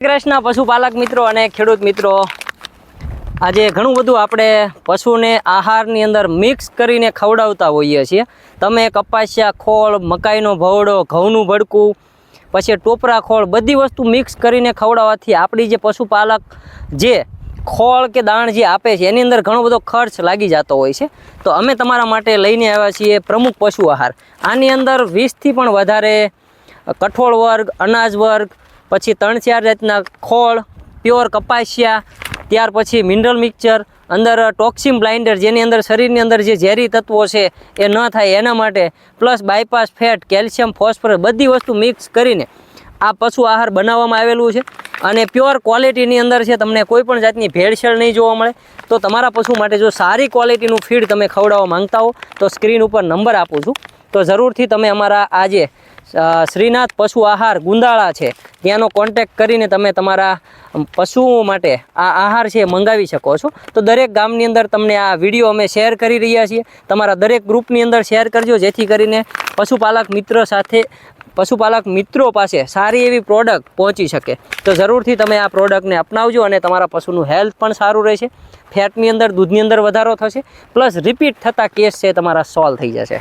કૃષ્ણ પશુપાલક મિત્રો અને ખેડૂત મિત્રો, આજે ઘણું બધું આપણે પશુને આહારની અંદર મિક્સ કરીને ખવડાવતા હોઈએ છીએ. તમે કપાસિયા ખોળ, મકાઈનો ભવડો, ઘઉંનું ભડકું, પછી ટોપરા ખોળ, બધી વસ્તુ મિક્સ કરીને ખવડાવવાથી આપણી જે પશુપાલક જે ખોળ કે દાણ જે આપે છે, એની અંદર ઘણો બધો ખર્ચ લાગી જતો હોય છે. તો અમે તમારા માટે લઈને આવ્યા છીએ પ્રમુખ પશુ આહાર. આની અંદર વીસથી પણ વધારે કઠોળ વર્ગ, અનાજ વર્ગ પછી ત્રણ ચાર જાતના ખોળ, પ્યોર કપાસિયા, ત્યાર પછી મિનરલ મિક્સચર અંદર ટોક્સિમ બ્લાઇન્ડર જેની અંદર શરીરની અંદર જે ઝેરી તત્વો છે એ ન થાય એના માટે plus bypass fat, calcium, phosphorus બધી વસ્તુ મિક્સ કરીને આ પશુ આહાર બનાવવામાં આવેલું છે. અને પ્યોર ક્વોલિટીની અંદર છે તમને કોઈ પણ જાતની ભેળસેળ નહીં જોવા મળે. તો તમારા પશુ માટે જો સારી ક્વોલિટીનું ફીડ તમે ખવડાવવા માંગતા હો, તો સ્ક્રીન ઉપર નંબર આપું છું. તો જરૂરથી તમે અમારા આજે શ્રીનાથ પશુ આહાર ગુંદાળા છે. ત્યાંનો કોન્ટેક કરીને તમે તમારા પશુઓ માટે આ આહાર છે મંગાવી શકો છો. તો દરેક ગામની અંદર તમને આ વીડિયો અમે શેર કરી રહ્યા છીએ. તમારા દરેક ગ્રુપની અંદર શેર કરજો, જેથી કરીને પશુપાલક મિત્ર સાથે, પશુપાલક મિત્રો પાસે સારી એવી પ્રોડક્ટ પહોંચી શકે. તો જરૂરથી તમે આ પ્રોડક્ટને અપનાવજો અને તમારા પશુનું હેલ્થ પણ સારું રહેશે. ફેટની અંદર, દૂધની અંદર વધારો થશે. પ્લસ રિપીટ થતા કેસ છે તમારા સોલ્વ થઈ જશે.